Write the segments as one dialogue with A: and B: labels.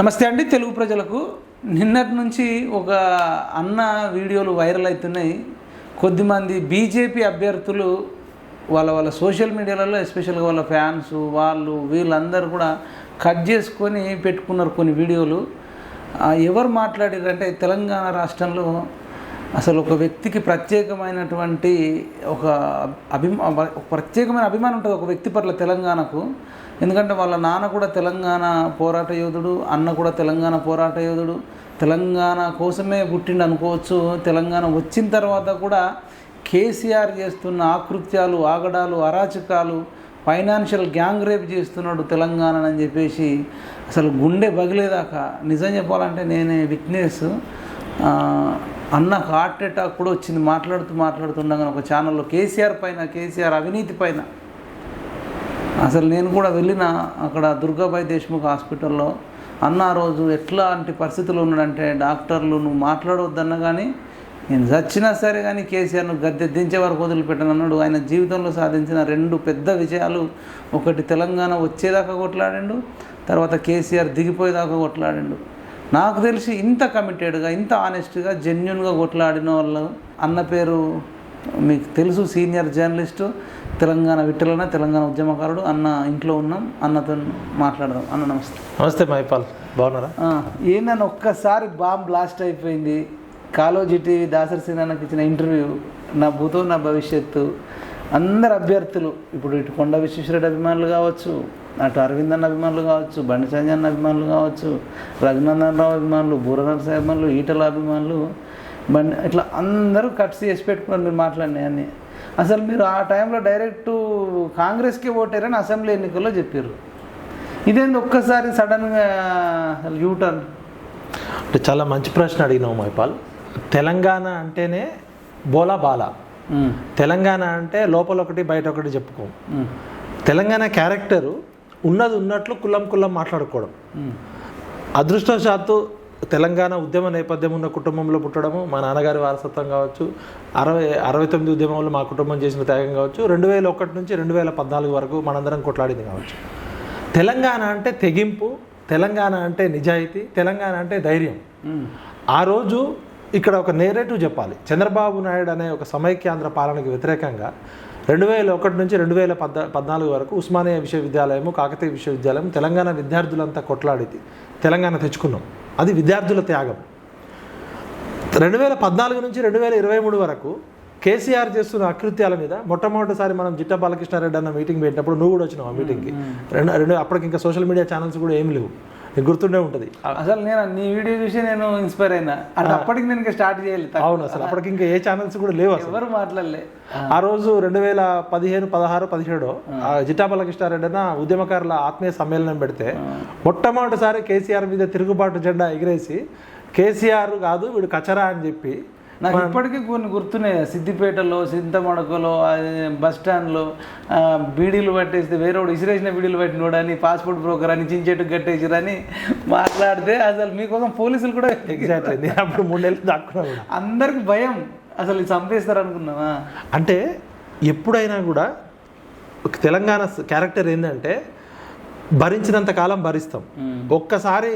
A: నమస్తే అండి తెలుగు ప్రజలకు. నిన్నటి నుంచి ఒక అన్న వీడియోలు వైరల్ అవుతున్నాయి. కొద్దిమంది బీజేపీ అభ్యర్థులు వాళ్ళ వాళ్ళ సోషల్ మీడియాలలో ఎస్పెషల్గా వాళ్ళ ఫ్యాన్స్ వాళ్ళు వీళ్ళందరూ కూడా కట్ చేసుకొని పెట్టుకున్నారు కొన్ని వీడియోలు. ఎవరు మాట్లాడారంటే తెలంగాణ రాష్ట్రంలో అసలు ఒక వ్యక్తికి ప్రత్యేకమైనటువంటి ఒక అభిమా ప్రత్యేకమైన అభిమానం ఉంటుంది ఒక వ్యక్తి పట్ల తెలంగాణకు. ఎందుకంటే వాళ్ళ నాన్న కూడా తెలంగాణ పోరాట యోధుడు అన్న కూడా తెలంగాణ పోరాట యోధుడు. తెలంగాణ కోసమే పుట్టిండు అనుకోవచ్చు. తెలంగాణ వచ్చిన తర్వాత కూడా కేసీఆర్ చేస్తున్న ఆకృత్యాలు ఆగడాలు అరాచకాలు ఫైనాన్షియల్ గ్యాంగ్ రేప్ చేస్తున్నాడు తెలంగాణ అని చెప్పేసి అసలు గుండె బగిలేదాకా. నిజం చెప్పాలంటే నేనే విట్నెస్ అన్నకు హార్ట్ అటాక్ కూడా వచ్చింది. మాట్లాడుతూ మాట్లాడుతుండగా ఒక ఛానల్లో కేసీఆర్ పైన కేసీఆర్ అవినీతి పైన అసలు నేను కూడా వెళ్ళిన అక్కడ దుర్గాబాయి దేశ్ముఖ్ హాస్పిటల్లో. అన్న రోజు ఎట్లాంటి పరిస్థితులు ఉన్నాడంటే డాక్టర్లు నువ్వు మాట్లాడవద్దన్న కానీ నేను చచ్చినా సరే కానీ కేసీఆర్ను గద్దె దించే వరకు వదిలిపెట్టనన్నాడు ఆయన జీవితంలో సాధించిన రెండు పెద్ద విజయాలు ఒకటి తెలంగాణ వచ్చేదాకా కొట్లాడిండు తర్వాత కేసీఆర్ దిగిపోయేదాకా కొట్లాడిండు. నాకు తెలిసి ఇంత కమిటెడ్గా ఇంత ఆనెస్ట్గా జెన్యున్గా కొట్లాడిన వాళ్ళు అన్న పేరు మీకు తెలుసు సీనియర్ జర్నలిస్టు. తెలంగాణ విట్టలన తెలంగాణ ఉద్యమకారుడు అన్న ఇంట్లో ఉన్నాం అన్నతో మాట్లాడదాం. అన్న నమస్తే.
B: నమస్తే మైపాల్ బాగున్నారా?
A: ఏందన్న ఒక్కసారి బాంబ్ బ్లాస్ట్ అయిపోయింది. కాలోజీ టీవీ దాసరి సినానికి ఇచ్చిన ఇంటర్వ్యూ నా భూతం నా భవిష్యత్తు. అందరు అభ్యర్థులు ఇప్పుడు ఇటు కొండ విశ్వేశ్వరరెడ్డి అభిమానులు కావచ్చు అటు అరవింద్ అన్న అభిమానులు కావచ్చు బండి సంజయ్ అన్న అభిమానులు కావచ్చు రఘునందన్ రావు అభిమానులు బూర నరసింహ అభిమానులు ఈటల అభిమానులు బండి ఇట్లా అందరూ కట్స్ చేసి పెట్టుకున్నారు మీరు మాట్లాడినాయి అన్నీ. అసలు మీరు ఆ టైంలో డైరెక్ట్ కాంగ్రెస్కి ఓటారని అసెంబ్లీ ఎన్నికల్లో చెప్పారు ఇదేంది ఒక్కసారి సడన్గా యూటర్న్?
B: అంటే చాలా మంచి ప్రశ్న అడిగినావు మైపాల్ తెలంగాణ అంటేనే బోలా బాలా. తెలంగాణ అంటే లోపల ఒకటి బయట ఒకటి చెప్పుకోం తెలంగాణ క్యారెక్టరు ఉన్నది ఉన్నట్లు కుల్లం కుల్లం మాట్లాడుకోవడం. అదృష్టవశాత్తు తెలంగాణ ఉద్యమ నేపథ్యం ఉన్న కుటుంబంలో పుట్టడము మా నాన్నగారి వారసత్వం కావచ్చు అరవై అరవై తొమ్మిది ఉద్యమంలో మా కుటుంబం చేసిన త్యాగం కావచ్చు రెండు వేల ఒకటి నుంచి రెండు వేల పద్నాలుగు వరకు మనందరం కొట్లాడింది కావచ్చు. తెలంగాణ అంటే తెగింపు తెలంగాణ అంటే నిజాయితీ తెలంగాణ అంటే ధైర్యం. ఆ రోజు ఇక్కడ ఒక నేరేటివ్ చెప్పాలి. చంద్రబాబు నాయుడు అనే ఒక సమైక్యాంధ్ర పాలనకు వ్యతిరేకంగా రెండు వేల ఒకటి నుంచి రెండు వేల పద్నా పద్నాలుగు వరకు ఉస్మానియా విశ్వవిద్యాలయము కాకతీయ విశ్వవిద్యాలయం తెలంగాణ విద్యార్థులంతా కొట్లాడితే తెలంగాణ తెచ్చుకున్నాం. అది విద్యార్థుల త్యాగం. రెండు వేల పద్నాలుగు నుంచి రెండు వేల ఇరవై మూడు వరకు కేసీఆర్ చేస్తున్న అకృత్యాల మీద మొట్టమొదటిసారి మనం జిట్టా బాలకృష్ణారెడ్డి అన్న మీటింగ్ పెట్టినప్పుడు నువ్వు కూడా వచ్చినావు ఆ మీటింగ్కి. రెండు రెండు అప్పటికి ఇంకా సోషల్ మీడియా ఛానల్స్ కూడా ఏం లేవు. గుర్తుండే ఉంటుంది.
A: అసలు నేను నీ వీడియో చూసి నేను ఇన్స్పైర్ అయినా. అంటే అప్పటికి నేను ఇంకా స్టార్ట్ చేయాలి.
B: అవును అసలు అప్పటికి ఇంకా ఏ ఛానల్స్ కూడా లేవు అసలు.
A: ఎవరు మాట్లాడలే.
B: ఆ. రోజు రెండు వేల పదిహేను పదహారు పదిహేడు జిట్టా బాలకృష్ణారెడ్డి అన్న ఉద్యమకారుల ఆత్మీయ సమ్మేళనం పెడితే మొట్టమొదటిసారి కేసీఆర్ మీద తిరుగుబాటు జెండా ఎగిరేసి కేసీఆర్ కాదు వీడు కచరా అని చెప్పి
A: నాకు ఇప్పటికీ కొన్ని గుర్తున్నాయి. సిద్దిపేటలో సింతమడకలో బస్ స్టాండ్లో బీడీలు పట్టేస్తే వేరే వాడు ఇసిరేసిన బీడీలు పట్టినోడని పాస్పోర్ట్ బ్రోకర్ అని చించెట్టు కట్టేసిరని మాట్లాడితే అసలు మీకోసం పోలీసులు కూడా
B: ఎగ్జాక్ట్లీ అప్పుడు మూడేళ్ళు దాక్కున్నా కూడా.
A: అందరికి భయం. అసలు చంపేస్తారు అనుకున్నావా
B: అంటే ఎప్పుడైనా కూడా ఒక తెలంగాణ క్యారెక్టర్ ఏంటంటే భరించినంత కాలం భరిస్తాం. ఒక్కసారి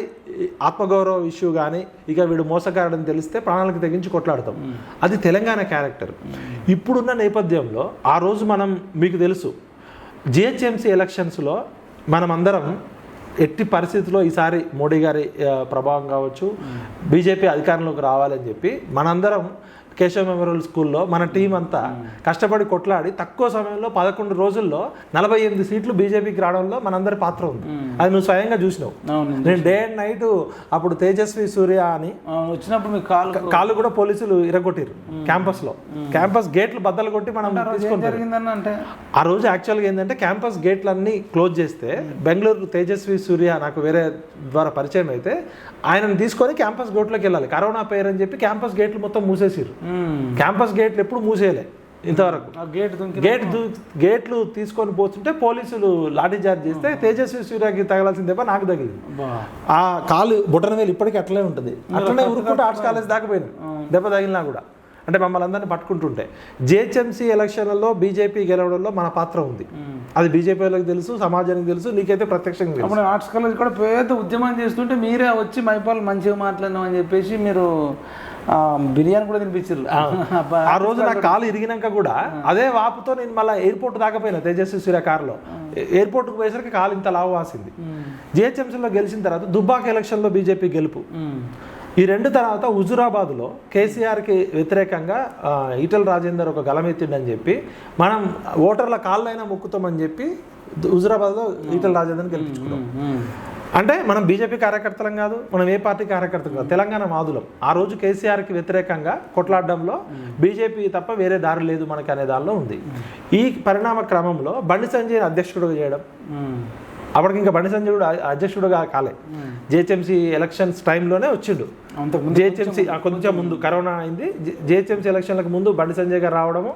B: ఆత్మగౌరవ ఇష్యూ కానీ ఇక వీడు మోసగాడని తెలిస్తే ప్రాణాలకు తెగించి కొట్లాడతాం. అది తెలంగాణ క్యారెక్టర్. ఇప్పుడున్న నేపథ్యంలో ఆ రోజు మనం మీకు తెలుసు జిహెచ్ఎంసీ ఎలక్షన్స్లో మనం అందరం ఎట్టి పరిస్థితిలో ఈసారి మోడీ గారి ప్రభావం కావచ్చు బీజేపీ అధికారంలోకి రావాలని చెప్పి మనందరం కేశవ మెమోరియల్ స్కూల్లో మన టీం అంతా కష్టపడి కొట్లాడి తక్కువ సమయంలో పదకొండు రోజుల్లో నలభై ఎనిమిది సీట్లు బీజేపీకి రావడంలో మనందరి పాత్ర ఉంది. అది నువ్వు స్వయంగా చూసినావు. నేను డే అండ్ నైట్ అప్పుడు తేజస్వి సూర్య అని
A: వచ్చినప్పుడు
B: కాళ్ళు కూడా పోలీసులు ఇరగొట్టిరు క్యాంపస్లో క్యాంపస్ గేట్లు బద్దలు కొట్టి మనం తీసుకుంటాం ఆ రోజు యాక్చువల్గా ఏంటంటే క్యాంపస్ గేట్లన్నీ క్లోజ్ చేస్తే బెంగళూరు తేజస్వి సూర్య నాకు వేరే ద్వారా పరిచయం అయితే ఆయనను తీసుకొని క్యాంపస్ గేట్లోకి వెళ్ళాలి. కరోనా పేరు అని చెప్పి క్యాంపస్ గేట్లు మొత్తం మూసేసిర్రు.
A: మ్మ్.
B: క్యాంపస్ గేట్లు ఎప్పుడు మూసేయలే ఇంతవరకు.
A: గేట్
B: గేట్ గేట్లు తీసుకొని పోతుంటే పోలీసులు లాఠీ చార్జ్ చేస్తే తేజస్వి సూర్యకి తగలాల్సిన దెబ్బ నాకు తగిలింది. ఆ కాలు బొటన వేలు ఇప్పటికీ అట్లే ఉంటుంది. అట్లనే ఉరుక్కుంటే ఆర్ట్స్ కాలేజ్ దాకా పోయినా. దెబ్బ తగిలినా కూడా. అంటే మమ్మల్ని అందరినీ పట్టుకుంటుంటే. జిహెచ్ఎంసీ ఎలక్షన్లలో బీజేపీ గెలవడంలో మన పాత్ర ఉంది. అది బీజేపీ వాళ్ళకి తెలుసు సమాజానికి తెలుసు నీకైతే ప్రత్యక్షంగా తెలుసు.
A: అప్పుడు ఆర్ట్స్ కాలేజ్ కూడా పెద్ద ఉద్యమం చేస్తుంటే మీరే వచ్చి మైపాల్ మంచిగా మాట్లాడినాం అని చెప్పేసి మీరు బిర్యానీ కూడా తినిపించారు.
B: ఆ. రోజు నా కాలు ఇరిగినాక కూడా అదే వాపుతో నేను మళ్ళీ ఎయిర్పోర్ట్ దాకపోయినా తేజస్వి సూర్య కారులో. ఎయిర్పోర్ట్కి పోయేసరికి కాలు ఇంత లావు వాసింది. జిహెచ్ఎంసీలో గెలిచిన తర్వాత దుబ్బాక ఎలక్షన్లో బీజేపీ గెలుపు. ఈ రెండు తర్వాత హుజురాబాద్లో కేసీఆర్కి వ్యతిరేకంగా ఈటల రాజేందర్ ఒక గలమెత్తిండని చెప్పి మనం ఓటర్ల కాళ్ళైనా మొక్కుతామని చెప్పి హుజురాబాద్లో ఈటల రాజేందర్ని గెలిపించుకున్నాం. అంటే మనం బీజేపీ కార్యకర్తలం కాదు మనం ఏ పార్టీ కార్యకర్తలు కాదు. తెలంగాణ మాదులం. ఆ రోజు కేసీఆర్కి వ్యతిరేకంగా కొట్లాడడంలో బీజేపీ తప్ప వేరే దారి లేదు మనకి అనే దానిలో ఉంది. ఈ పరిణామ క్రమంలో బండి సంజయ్ అధ్యక్షుడిగా చేయడం. అప్పటికి ఇంకా బండి సంజయుడు అధ్యక్షుడుగా కాలే. జిహెచ్ఎంసీ ఎలక్షన్స్ టైంలోనే వచ్చిండు. జిహెచ్ఎంసీ కొంచెం ముందు కరోనా అయింది. జిహెచ్ఎంసీ ఎలక్షన్లకు ముందు బండి సంజయ్ గారు రావడము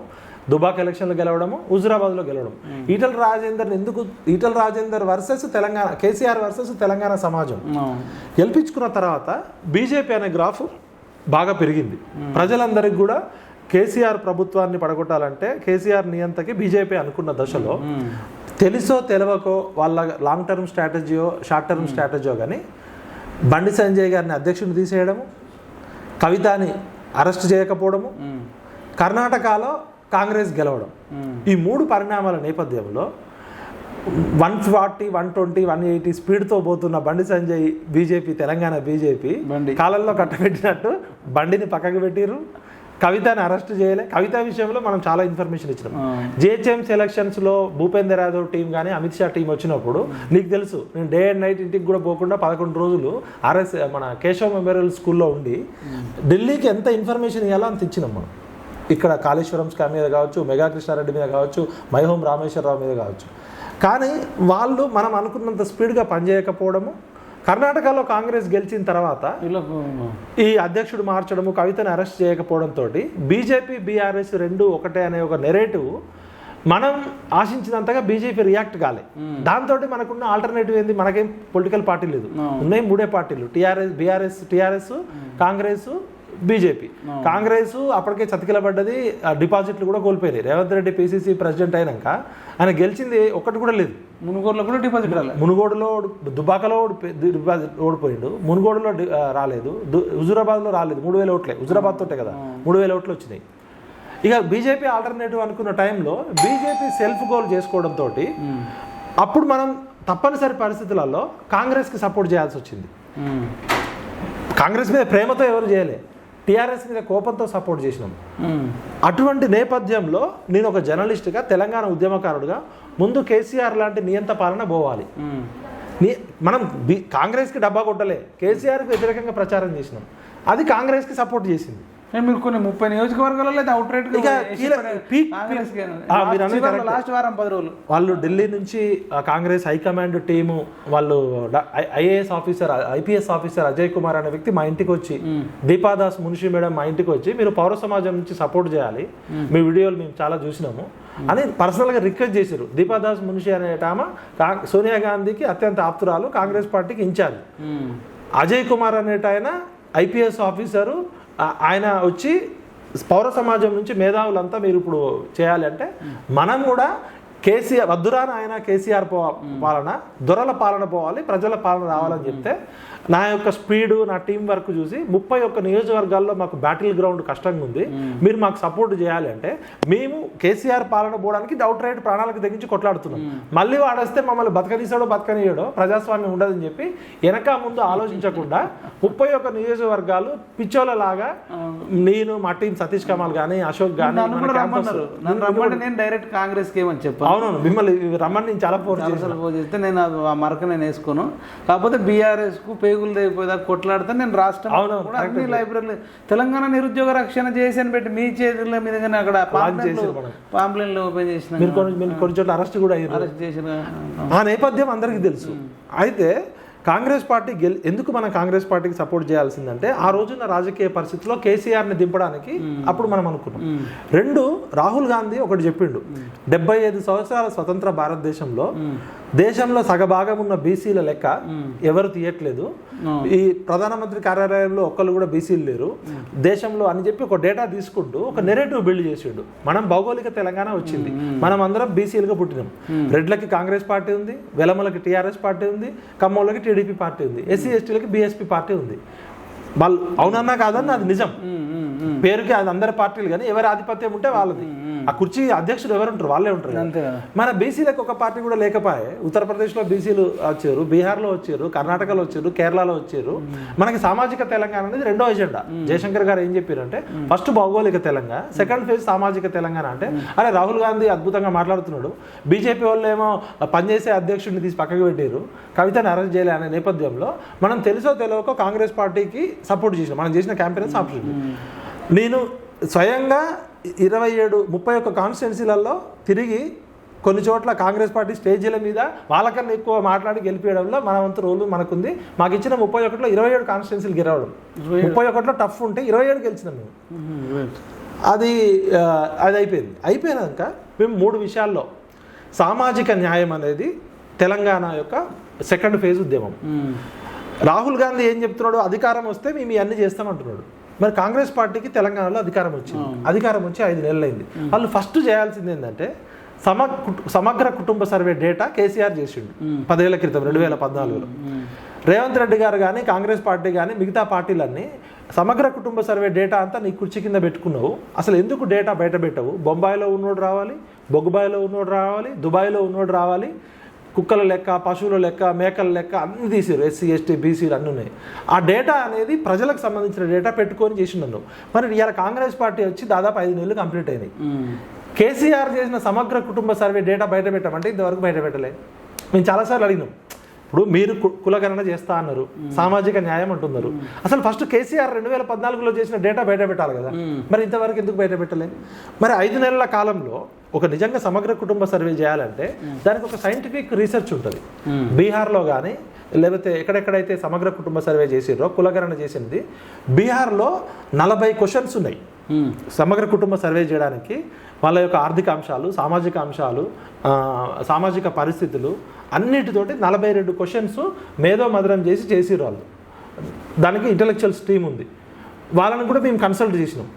B: దుబాక్ ఎలక్షన్లో గెలవడము హుజురాబాద్లో గెలవడం. ఈటల రాజేందర్ ఎందుకు Etela Rajender versus Telangana KCR versus Telangana సమాజం. గెలిపించుకున్న తర్వాత బీజేపీ అనే గ్రాఫ్ బాగా పెరిగింది. ప్రజలందరికీ కూడా కేసీఆర్ ప్రభుత్వాన్ని పడగొట్టాలంటే కేసీఆర్ నియంతకి బీజేపీ అనుకున్న దశలో. తెలుసో తెలవకో వాళ్ళ లాంగ్ టర్మ్ స్ట్రాటజీయో షార్ట్ టర్మ్ స్ట్రాటజీయో కానీ బండి సంజయ్ గారిని అధ్యక్షుని తీసేయడము కవితని అరెస్ట్ చేయకపోవడము. కర్ణాటకలో కాంగ్రెస్ గెలవడం. ఈ మూడు పరిణామాల నేపథ్యంలో one forty one twenty one eighty స్పీడ్తో పోతున్న బండి సంజయ్ బీజేపీ తెలంగాణ బీజేపీ
A: బండి.
B: కాలంలో కట్టబెట్టినట్టు బండిని పక్కకు పెట్టిర్రు కవితని అరెస్ట్ చేయలే కవిత విషయంలో మనం చాలా ఇన్ఫర్మేషన్ ఇచ్చినాం. జిహెచ్ఎంసీ ఎలక్షన్స్లో భూపేందర్ యాదవ్ టీం కానీ అమిత్ షా టీం వచ్చినప్పుడు నీకు తెలుసు నేను డే అండ్ నైట్ ఇంటికి కూడా పోకుండా పదకొండు రోజులు ఆర్ఎస్ మన కేశవ్ మెమోరియల్ స్కూల్లో ఉండి ఢిల్లీకి ఎంత ఇన్ఫర్మేషన్ ఇవ్వాలో అంత ఇచ్చినాం మనం ఇక్కడ కాళేశ్వరం స్కామ్ మీద కావచ్చు మెగా కృష్ణారెడ్డి మీద కావచ్చు మైహోం రామేశ్వరరావు మీద కావచ్చు. కానీ వాళ్ళు మనం అనుకున్నంత స్పీడ్గా పనిచేయకపోవడము కర్ణాటకలో కాంగ్రెస్ గెలిచిన తర్వాత ఈ అధ్యక్షుడు మార్చడము కవితను అరెస్ట్ చేయకపోవడంతో బీజేపీ బీఆర్ఎస్ రెండు ఒకటే అనే ఒక నెరేటివ్ మనం ఆశించినంతగా బీజేపీ రియాక్ట్ కాలే. దాంతో మనకున్న ఆల్టర్నేటివ్ ఏంది? మనకేం పొలిటికల్ పార్టీ లేదు. ఉన్నాయి మూడే పార్టీలు. TRS BRS TRS Congress BJP. Congress అప్పటికే చతికిలబడ్డది డిపాజిట్లు కూడా కోల్పోయినాయి. రేవంత్ రెడ్డి పిసిసి ప్రెసిడెంట్ అయినాక ఆయన గెలిచింది ఒక్కటి కూడా లేదు.
A: మునుగోడులో కూడా డిపాజిట్ రాలే.
B: మునుగోడులో ఓడిపోయి డిపాజిట్ ఓడిపోయిండు. మునుగోడులో రాలేదు. హుజురాబాద్లో రాలేదు. మూడు వేల ఓట్లే. హుజురాబాద్ తోటే కదా. మూడు వేల ఓట్లు వచ్చినాయి. ఇక బీజేపీ ఆల్టర్నేటివ్ అనుకున్న టైంలో బీజేపీ సెల్ఫ్ గోల్ చేసుకోవడంతో అప్పుడు మనం తప్పనిసరి పరిస్థితులలో కాంగ్రెస్కి సపోర్ట్ చేయాల్సి వచ్చింది. కాంగ్రెస్ మీద ప్రేమతో ఎవరు చేయలే. టీఆర్ఎస్ మీద కోపంతో సపోర్ట్ చేసినాం. అటువంటి నేపథ్యంలో నేను ఒక జర్నలిస్ట్గా తెలంగాణ ఉద్యమకారుడుగా ముందు కేసీఆర్ లాంటి నియంత పాలన పోవాలి. మనం కాంగ్రెస్కి డబ్బా కొట్టలే. కేసీఆర్కి వ్యతిరేకంగా ప్రచారం చేసినాం. అది కాంగ్రెస్కి సపోర్ట్ చేసింది.
A: మీరు కొన్ని ముప్పై నియోజకవర్గాలలో అయితే అవుట్ రైట్. లాస్ట్ వారం పది రోజులు.
B: వాళ్ళు ఢిల్లీ నుంచి కాంగ్రెస్ హైకమాండ్ టీము వాళ్ళు IAS officer IPS officer Ajay Kumar అనే వ్యక్తి మా ఇంటికి వచ్చి దీపాదాస్ మున్షి మేడం మా ఇంటికి వచ్చి మీరు పౌర సమాజం నుంచి సపోర్ట్ చేయాలి. మీ వీడియోలు మేము చాలా చూసినాము. అని పర్సనల్గా రిక్వెస్ట్ చేశారు దీపాదాస్ మున్షి అనే ఆమె కా- సోనియా గాంధీకి అత్యంత ఆప్తురాలు కాంగ్రెస్ పార్టీకి ఇన్ఛార్జ్. అజయ్ కుమార్ అనేట ఆయన ఐపీఎస్ ఆఫీసరు ఆయన వచ్చి పౌర సమాజం నుంచి మేధావులంతా మీరు ఇప్పుడు చేయాలి అంటే మనం కూడా కేసీఆర్ వద్దురాని ఆయన కేసీఆర్ పాలన దొరల పాలన పోవాలి ప్రజల పాలన రావాలని చెప్తే నా యొక్క స్పీడు నా టీం వర్క్ చూసి ముప్పై ఒక్క నియోజకవర్గాల్లో మాకు బ్యాటిల్ గ్రౌండ్ కష్టంగా ఉంది. మీరు మాకు సపోర్ట్ చేయాలి అంటే మేము కేసీఆర్ పాలన పోవడానికి డౌట్ రైట్ ప్రాణాలకు తెగించి కొట్లాడుతున్నాం. మళ్ళీ వాడేస్తే మమ్మల్ని బతకనీసాడో బతకనీయడో ప్రజాస్వామ్యం ఉండదని చెప్పి వెనక ముందు ఆలోచించకుండా ముప్పై ఒక్క నియోజకవర్గాలు పిచ్చోళ్ళలాగా నేను మా టీం సతీష్ కమాల్ కానీ అశోక్ కానీ
A: రమ్మంటే నేను డైరెక్ట్ కాంగ్రెస్ ఏమని చెప్పాను?
B: అవునవును మిమ్మల్ని రమ్మని నేను చాలా
A: ఫోన్ చేస్తే నేను మరక నేను వేసుకోను. కాకపోతే బీఆర్ఎస్కు పేగులు తెగిపోయేదాకా కొట్లాడితే నేను రాష్ట్రం కూడా అన్ని లైబ్రరీలు తెలంగాణ నిరుద్యోగ రక్షణ చేసి అని పెట్టి మీ చేతుల మీదగానే అక్కడ. పాంప్లెట్లు ఓపెన్ చేసిన
B: మీరు కొన్ని కొన్ని చోట్ల అరెస్ట్ కూడా అయ్యారు.
A: అరెస్ట్ చేసిన
B: ఆ నేపథ్యం అందరికీ తెలుసు. అయితే కాంగ్రెస్ పార్టీ గెల్ ఎందుకు మనం కాంగ్రెస్ పార్టీకి సపోర్ట్ చేయాల్సిందంటే ఆ రోజున్న రాజకీయ పరిస్థితిలో కేసీఆర్ని దింపడానికి అప్పుడు మనం అనుకున్నాం. రెండు రాహుల్ గాంధీ ఒకటి చెప్పిండు. డెబ్బై ఐదు సంవత్సరాల స్వతంత్ర భారతదేశంలో దేశంలో సగభాగం ఉన్న బీసీల లెక్క ఎవరు తీయట్లేదు. ఈ ప్రధానమంత్రి కార్యాలయంలో ఒక్కళ్ళు కూడా బీసీలు లేరు. దేశంలో అని చెప్పి ఒక డేటా తీసుకుంటూ ఒక నెరేటివ్ బిల్డ్ చేసిండు. మనం భౌగోళిక తెలంగాణ వచ్చింది. మనం అందరం బీసీలుగా పుట్టినాం. రెడ్లకి కాంగ్రెస్ పార్టీ ఉంది వెలమలకి టీఆర్ఎస్ పార్టీ ఉంది కమ్మోళ్ళకి టీడీపీ పార్టీ ఉంది ఎస్సీ ఎస్టీలకి బీఎస్పీ పార్టీ ఉంది. వాళ్ళు అవునన్నా కాదన్న అది నిజం. పేరుకి అది అందరి పార్టీలు కానీ ఎవరి ఆధిపత్యం ఉంటే వాళ్ళది. ఆ కుర్చీ అధ్యక్షుడు ఎవరు ఉంటారు వాళ్ళే ఉంటారు మన బీసీలకు ఒక పార్టీ కూడా లేకపోయే. ఉత్తరప్రదేశ్లో బీసీలు వచ్చారు బీహార్లో వచ్చారు కర్ణాటకలో వచ్చారు కేరళలో వచ్చారు. మనకి సామాజిక తెలంగాణ అనేది రెండో ఎజెండా. జయశంకర్ గారు ఏం చెప్పారంటే ఫస్ట్ భౌగోళిక తెలంగాణ సెకండ్ ఫేజ్ సామాజిక తెలంగాణ అంటే అరే రాహుల్ గాంధీ అద్భుతంగా మాట్లాడుతున్నాడు. బీజేపీ వాళ్ళు ఏమో పనిచేసే అధ్యక్షుడిని తీసి పక్కకు పెట్టారు. కవితను అరెస్ట్ చేయలే అనే నేపథ్యంలో మనం తెలుసో తెలియకో కాంగ్రెస్ పార్టీకి సపోర్ట్ చేసినాం మనం చేసిన క్యాంపెయిన్ సపోర్ట్ నేను స్వయంగా ఇరవై ఏడు ముప్పై ఒక్క కాన్స్టిట్యున్సీలలో తిరిగి కొన్ని చోట్ల కాంగ్రెస్ పార్టీ స్టేజీల మీద వాళ్ళకన్నా ఎక్కువ మాట్లాడి గెలిపేయడంలో మన వంతు రోలు మనకుంది. మాకు ఇచ్చిన ముప్పై ఒకటిలో ఇరవై ఏడు కాన్స్టిట్యున్సీలు గెలవడం. ముప్పై ఒకటిలో టఫ్ ఉంటే ఇరవై ఏడు గెలిచినాం మేము. అది అది అయిపోయింది. అయిపోయినాక మేము మూడు విషయాల్లో సామాజిక న్యాయం అనేది తెలంగాణ యొక్క సెకండ్ ఫేజ్ ఉద్యమం. రాహుల్ గాంధీ ఏం చెప్తున్నాడు అధికారం వస్తే మేము ఇవన్నీ చేస్తామంటున్నాడు. మరి కాంగ్రెస్ పార్టీకి తెలంగాణలో అధికారం వచ్చింది. అధికారం వచ్చి ఐదు నెలలైంది. వాళ్ళు ఫస్ట్ చేయాల్సింది ఏంటంటే సమ సమగ్ర కుటుంబ సర్వే డేటా కేసీఆర్ చేసిండు. పదేళ్ళ క్రితం రెండు వేల పద్నాలుగులో. రేవంత్ రెడ్డి గారు కానీ కాంగ్రెస్ పార్టీ కానీ మిగతా పార్టీలన్నీ సమగ్ర కుటుంబ సర్వే డేటా అంతా నీ కుర్చీ కింద పెట్టుకున్నావు. అసలు ఎందుకు డేటా బయట పెట్టవు? బొంబాయిలో ఉన్నోడు రావాలి బొగ్గుబాయిలో ఉన్నోడు రావాలి దుబాయ్లో ఉన్నోడు రావాలి. కుక్కల లెక్క పశువుల లెక్క మేకల లెక్క అన్ని తీసారు ఎస్సీ ఎస్టీ బీసీలు అన్నీ ఉన్నాయి. ఆ డేటా అనేది ప్రజలకు సంబంధించిన డేటా పెట్టుకొని చేసిండు మరి ఇవాళ కాంగ్రెస్ పార్టీ వచ్చి దాదాపు ఐదు నెలలు కంప్లీట్ అయినాయి కేసీఆర్ చేసిన సమగ్ర కుటుంబ సర్వే డేటా బయట పెట్టమంటే ఇంతవరకు బయట పెట్టలే. మేము చాలాసార్లు అడిగినాం. ఇప్పుడు మీరు కులగణన చేస్తా అన్నారు. సామాజిక న్యాయం అంటున్నారు. అసలు ఫస్ట్ కేసీఆర్ రెండు వేల పద్నాలుగులో చేసిన డేటా బయట పెట్టాలి కదా. మరి ఇంతవరకు ఎందుకు బయట పెట్టలే? మరి ఐదు నెలల కాలంలో ఒక నిజంగా సమగ్ర కుటుంబ సర్వే చేయాలంటే దానికి ఒక సైంటిఫిక్ రీసెర్చ్ ఉంటుంది. బీహార్లో కానీ లేకపోతే ఎక్కడెక్కడైతే సమగ్ర కుటుంబ సర్వే చేసిరో కులగణన చేసింది బీహార్లో నలభై క్వశ్చన్స్ ఉన్నాయి.
A: ఉమ్,
B: సమగ్ర కుటుంబ సర్వే చేయడానికి వాళ్ళ యొక్క ఆర్థిక అంశాలు సామాజిక అంశాలు సామాజిక పరిస్థితులు అన్నిటితోటి నలభై రెండు క్వశ్చన్స్ మేధో మధురం చేసి చేసిరు వాళ్ళు. దానికి ఇంటలెక్చువల్స్ టీమ్ ఉంది. వాళ్ళని కూడా మేము కన్సల్ట్ చేసినాం.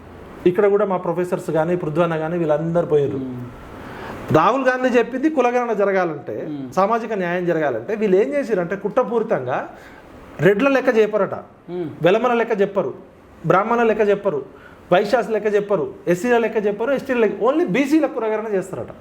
B: ఇక్కడ కూడా మా ప్రొఫెసర్స్ కానీ పృథ్వన్న కానీ వీళ్ళందరూ పోయారు రాహుల్ గాంధీ చెప్పింది కులగణన జరగాలంటే సామాజిక న్యాయం జరగాలంటే వీళ్ళు ఏం చేశారంటే కుట్రపూరితంగా రెడ్ల లెక్క చెప్పరట వెలమల లెక్క చెప్పరు. బ్రాహ్మణ లెక్క చెప్పరు. వైశ్యాస్ లెక్క చెప్పరు ఎస్సీల లెక్క చెప్పరు ఎస్టీల లెక్క ఓన్లీ బీసీల కులగణన చేస్తారట.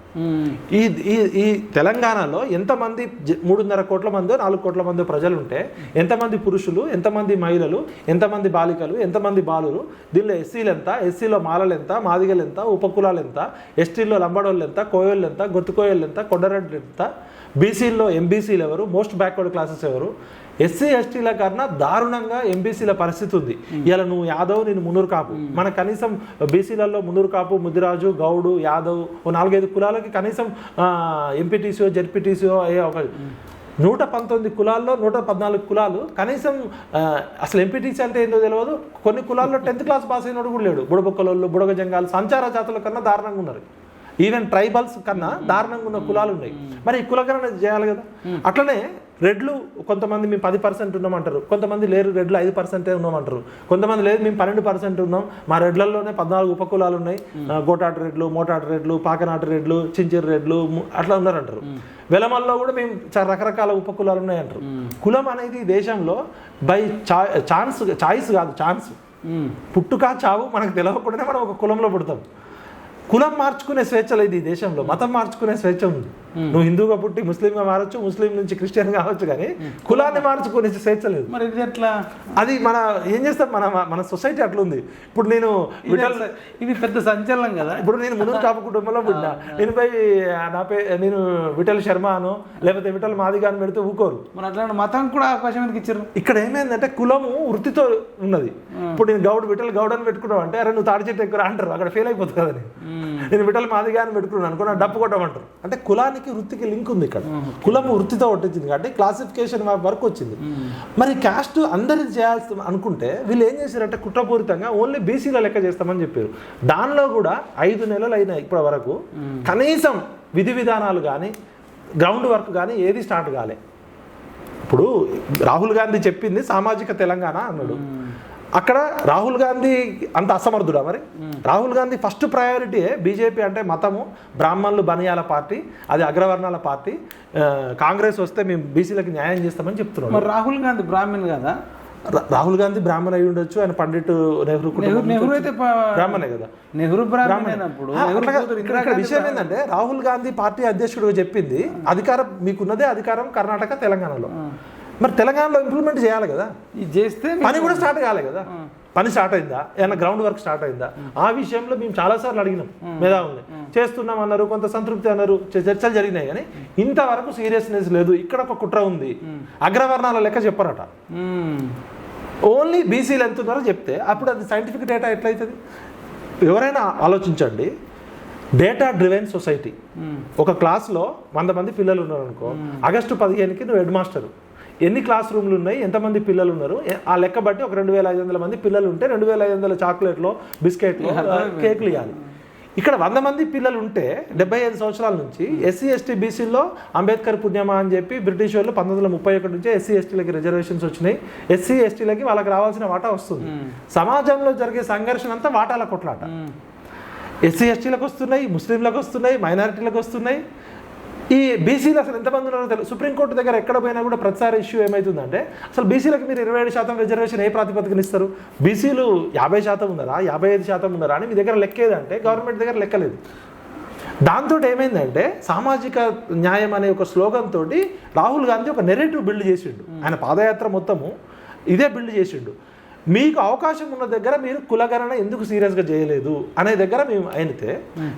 B: ఈ ఈ ఈ తెలంగాణలో ఎంతమంది మూడున్నర కోట్ల మందో నాలుగు కోట్ల మంది ప్రజలు ఉంటే ఎంతమంది పురుషులు ఎంతమంది మహిళలు ఎంతమంది బాలికలు ఎంతమంది బాలురు దీనిలో ఎస్సీలు ఎంత ఎస్సీలో మాలలు ఎంత మాదిగలు ఎంత ఉపకులాలు ఎంత ఎస్టీల్లో లంబడోళ్ళు ఎంత కోయోళ్ళు ఎంత గొత్తుకోయోళ్ళు ఎంత కొండరెడ్లు ఎంత బీసీల్లో ఎంబీసీలు ఎవరు మోస్ట్ బ్యాక్వర్డ్ క్లాసెస్ ఎవరు ఎస్సీ ఎస్టీల కన్నా దారుణంగా ఎంబీసీల పరిస్థితి ఉంది. ఇలా నువ్వు యాదవ్ నేను మున్నూరు కాపు. మన కనీసం బీసీలలో మున్నూరు కాపు ముదిరాజు గౌడు యాదవ్ ఓ నాలుగైదు కులాలకి కనీసం ఎంపీటీసీఓ జెడ్పీటీసీఓ అయ్యే ఒక నూట పంతొమ్మిది కులాల్లో నూట పద్నాలుగు కులాలు కనీసం అసలు ఎంపీటీసీ అంటే ఏంటో తెలియదు కొన్ని కులాల్లో టెన్త్ క్లాస్ పాస్ అయినోడు కూడా లేడు. బుడబొక్కలోళ్ళు బుడగ జంగాలు సంచార జాతుల కన్నా దారుణంగా ఉన్నారు. ఈవెన్ ట్రైబల్స్ కన్నా దారుణంగా ఉన్న కులాలు ఉన్నాయి. మరి ఈ కులగణన చేయాలి కదా. అట్లనే రెడ్లు కొంతమంది మేము పది పర్సెంట్ ఉన్నామంటారు కొంతమంది లేరు రెడ్లు ఐదు పర్సెంటే ఉన్నామంటారు కొంతమంది లేదు మేము పన్నెండు పర్సెంట్ ఉన్నాం. మా రెడ్లలోనే పద్నాలుగు ఉపకులాలు ఉన్నాయి. గోటాటు రెడ్లు మోటాటు రెడ్లు పాకనాటు రెడ్లు చించిర్ రెడ్లు అట్లా ఉన్నారంటారు. వెలమల్లో కూడా మేము చాలా రకరకాల ఉపకులాలు ఉన్నాయంటారు. కులం అనేది దేశంలో బై ఛాన్స్ చాయిస్ కాదు ఛాన్స్. పుట్టుక చావు మనకు తెలియకుండానే మనం ఒక కులంలో పుడతాం. కులం మార్చుకునే స్వేచ్ఛ లేదు ఈ దేశంలో. మతం మార్చుకునే స్వేచ్ఛ ఉంది. నువ్వు హిందూగా పుట్టి ముస్లింగా మారచ్చు ముస్లిం నుంచి క్రిస్టియన్ కావచ్చు కానీ కులాన్ని మార్చుకునే స్వేచ్ఛ లేదు.
A: మరి ఇది ఎట్లా?
B: అది మన ఏం చేస్తాం మన మన సొసైటీ అట్లుంది. ఇప్పుడు నేను
A: ఇది
B: విఠల్
A: ఇది పెద్ద సంచలనం కదా?
B: ఇప్పుడు నేను మునుగు కాపు కుటుంబంలో పుట్టినా. నేను పోయి నా పే నేను విఠల్ శర్మ అను లేకపోతే విఠల్ మాదిగా అని పెడితే ఊకోరు.
A: మరి అట్లాంటి మతం కూడా అవకాశం ఎందుకు ఇచ్చారు
B: ఇక్కడ ఏమైందంటే కులము వృత్తితో ఉన్నది. ఇప్పుడు నేను గౌడ్ విఠల్ గౌడ్ అని పెట్టుకున్నావు అంటే అరే నువ్వు తాడి చెట్టు ఎక్కువ అంటారు. అక్కడ ఫెయిల్ అయిపోతుంది కదా నేను. విఠల్ మాదిగా అని పెట్టుకున్నాను అనుకో డప్పు కొట్టమంటారు. అంటే కులానికి వృత్తికి లింక్ ఉంది ఇక్కడ. కులం వృత్తితో ఒట్టించింది కాబట్టి క్లాసిఫికేషన్ వరకు వచ్చింది. మరి క్యాస్ట్ అందరి చేయాల్సి అనుకుంటే వీళ్ళు ఏం చేశారంటే కుట్రపూరితంగా ఓన్లీ బీసీల లెక్క చేస్తామని చెప్పారు. దానిలో కూడా ఐదు నెలలు అయినాయి ఇప్పటి వరకు. కనీసం విధి విధానాలు కానీ గ్రౌండ్ వర్క్ కానీ ఏది స్టార్ట్ కాలే. ఇప్పుడు రాహుల్ గాంధీ చెప్పింది సామాజిక తెలంగాణ అన్నాడు. అక్కడ రాహుల్ గాంధీ అంత అసమర్థుడా మరి? Rahul Gandhi first priority BJP అంటే మతము బ్రాహ్మణులు బనియాల పార్టీ అది అగ్రవర్ణాల పార్టీ. కాంగ్రెస్ వస్తే మేము బీసీలకు న్యాయం చేస్తామని చెప్తున్నాడు.
A: మరి రాహుల్ గాంధీ బ్రాహ్మణ్ కదా?
B: రాహుల్ గాంధీ బ్రాహ్మణ అయి ఉండొచ్చు ఆయన పండిట్ నెహ్రూ
A: నెహ్రూ అయితే
B: బ్రాహ్మణే కదా.
A: నెహ్రూ
B: ఇక్కడ విషయం ఏంటంటే రాహుల్ గాంధీ పార్టీ అధ్యక్షుడు చెప్పింది అధికారం మీకున్నదే అధికారం కర్ణాటక తెలంగాణలో. మరి తెలంగాణలో ఇంప్లిమెంట్ చేయాలి కదా.
A: ఇది చేస్తే
B: పని కూడా స్టార్ట్ కాలే కదా. పని స్టార్ట్ అయిందా? ఏమైనా గ్రౌండ్ వర్క్ స్టార్ట్ అయిందా? ఆ. విషయంలో మేము చాలాసార్లు అడిగినాం మేధావుల్ని. చేస్తున్నాం అన్నారు కొంత సంతృప్తి అన్నారు చర్చలు జరిగినాయి కానీ ఇంతవరకు సీరియస్నెస్ లేదు. ఇక్కడ ఒక కుట్ర ఉంది. అగ్రవర్ణాల లెక్క చెప్పరట. ఓన్లీ బీసీలు ఎంత ఉన్నారో చెప్తే అప్పుడు అది సైంటిఫిక్ డేటా ఎట్లయితుంది? ఎవరైనా ఆలోచించండి. Data driven society. ఒక క్లాస్లో వంద మంది పిల్లలు ఉన్నారు అనుకో ఆగస్టు పదిహేనుకి నువ్వు హెడ్ మాస్టర్ ఎన్ని క్లాస్ రూమ్లు ఉన్నాయి? ఎంతమంది పిల్లలు ఉన్నారు ఆ లెక్క బట్టి ఒక రెండు వేల ఐదు వందల మంది పిల్లలు ఉంటే రెండు వేల ఐదు వందల చాక్లెట్లు బిస్కెట్లు కేకులు ఇవ్వాలి ఇక్కడ వంద మంది పిల్లలు ఉంటే డెబ్బై ఐదు సంవత్సరాల నుంచి ఎస్సీ ఎస్టీ బీసీలో అంబేద్కర్ పుణ్యమా అని చెప్పి బ్రిటిష్ వాళ్ళు పంతొమ్మిది వందల ముప్పై ఒకటి నుంచి ఎస్సీ ఎస్టీలకి రిజర్వేషన్స్ వచ్చినాయి. ఎస్సీ ఎస్టీలకి వాళ్ళకి రావాల్సిన వాటా వస్తుంది. సమాజంలో జరిగే సంఘర్షణ అంతా వాటాల కొట్లాట. ఎస్సీ ఎస్టీలకు వస్తున్నాయి ముస్లింలకు వస్తున్నాయి మైనారిటీలకు వస్తున్నాయి. ఈ బీసీలు అసలు ఎంతమంది ఉన్నారో తెలియదు సుప్రీంకోర్టు దగ్గర ఎక్కడ పోయినా కూడా ప్రతిసారి ఇష్యూ ఏమవుతుందంటే అసలు బీసీలకు మీరు ఇరవై ఏడు శాతం రిజర్వేషన్ ఏ ప్రాతిపదికన ఇస్తారు? బీసీలు యాభై శాతం ఉన్నారా యాభై ఐదు శాతం ఉన్నారా అని మీ దగ్గర లెక్కేదంటే గవర్నమెంట్ దగ్గర లెక్కలేదు దాంతో ఏమైందంటే సామాజిక న్యాయం అనే ఒక స్లోగన్ తోటి రాహుల్ గాంధీ ఒక నెరేటివ్ బిల్డ్ చేసిండు. ఆయన పాదయాత్ర మొత్తము ఇదే బిల్డ్ చేసిండు. మీకు అవకాశం ఉన్న దగ్గర మీరు కులగణన ఎందుకు సీరియస్గా చేయలేదు అనే దగ్గర మేము అయినతే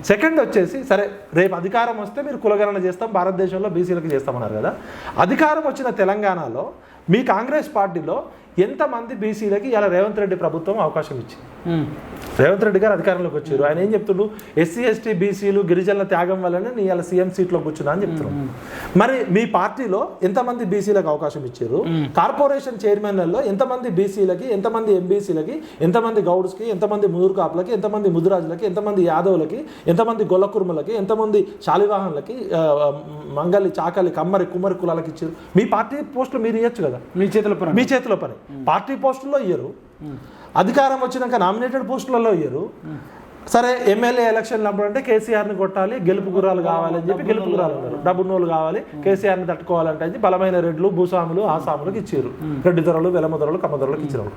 B: సెకండ్ వచ్చేసి సరే రేపు అధికారం వస్తే మీరు కులగణన చేస్తాం భారతదేశంలో బీసీలకు చేస్తామన్నారు కదా. అధికారం వచ్చిన తెలంగాణలో మీ కాంగ్రెస్ పార్టీలో ఎంతమంది బీసీలకి ఇలా రేవంత్ రెడ్డి ప్రభుత్వం అవకాశం ఇచ్చింది. రేవంత్ రెడ్డి గారు అధికారంలోకి వచ్చారు. ఆయన ఏం చెప్తుండు? ఎస్సీ ఎస్టీ బీసీలు గిరిజనుల త్యాగం వల్లనే నీ ఇలా సీఎం సీట్లో కూర్చున్నా అని చెప్తున్నాడు మరి మీ పార్టీలో ఎంతమంది బీసీలకు అవకాశం ఇచ్చారు? కార్పొరేషన్ చైర్మన్లలో ఎంతమంది బీసీలకి ఎంతమంది ఎంబీసీలకి ఎంతమంది గౌడ్స్కి ఎంతమంది ముదురు కాపులకి ఎంతమంది ముదురాజులకి ఎంతమంది యాదవులకి ఎంతమంది గొల్లకుర్మలకి ఎంతమంది శాలివాహనులకి మంగలి చాకలి కమ్మరి కుమ్మరి కులాలకి ఇచ్చారు. మీ పార్టీ పోస్టులు మీరు ఇవ్వచ్చు కదా?
A: మీ చేతుల పని
B: మీ చేతిలో పని పార్టీ పోస్టుల్లో ఇయ్యరు. అధికారం వచ్చినాక నామినేటెడ్ పోస్టులలో ఇయ్యరు. సరే ఎమ్మెల్యే ఎలక్షన్లు అప్పుడు అంటే కేసీఆర్ని కొట్టాలి గెలుపు గుర్రాలు కావాలి అని చెప్పి గెలుపు గుర్రాలు ఉన్నారు డబ్బున్నోళ్ళు కావాలి కేసీఆర్ని తట్టుకోవాలంటే అని బలమైన రెడ్లు భూస్వాములు ఆసాములకు ఇచ్చారు. రెడ్డి ధరలు వెలమ ధరలు కమ్మ ధరలకు ఇచ్చారు